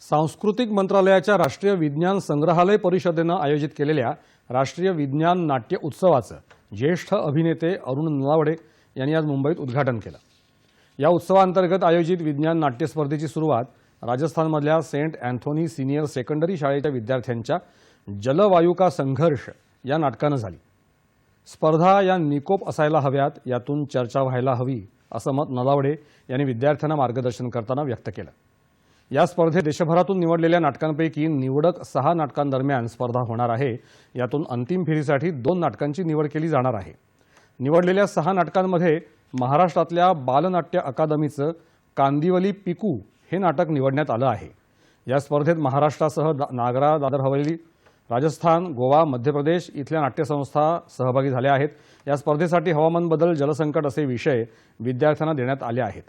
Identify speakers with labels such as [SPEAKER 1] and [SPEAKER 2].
[SPEAKER 1] सांस्कृतिक मंत्रालयाच्या राष्ट्रीय विज्ञान संग्रहालय परिषदेनं आयोजित केलेल्या राष्ट्रीय विज्ञान नाट्य उत्सवाचं ज्येष्ठ अभिनेते अरुण नलावडे यांनी आज मुंबईत उद्घाटन केलं. या उत्सवाअंतर्गत आयोजित विज्ञान नाट्य स्पर्धेची सुरुवात राजस्थानमधल्या सेंट अँथोनी सिनियर सेकंडरी शाळेच्या विद्यार्थ्यांच्या जलवायू का संघर्ष या नाटकानं झाली. स्पर्धा या निकोप असायला हव्यात यातून चर्चा व्हायला हवी असं मत नलावडे यांनी विद्यार्थ्यांना मार्गदर्शन करताना व्यक्त केलं. या स्पर्धेत देशभरातून निवडलेल्या नाटकांपैकी निवडक सहा नाटकांदरम्यान स्पर्धा होणार आहे. यातून अंतिम फेरीसाठी दोन नाटकांची निवड केली जाणार आहे. निवडलेल्या सहा नाटकांमध्ये महाराष्ट्रातल्या बालनाट्य अकादमीचं कांदिवली पिकू हे नाटक निवडण्यात आलं आहे. या स्पर्धेत महाराष्ट्रासह दा- नागरा दादर हवेली राजस्थान गोवा मध्य प्रदेश इथल्या नाट्यसंस्था सहभागी झाल्या आहेत. या स्पर्धेसाठी हवामान बदल जलसंकट असे विषय विद्यार्थ्यांना देण्यात आले आहेत.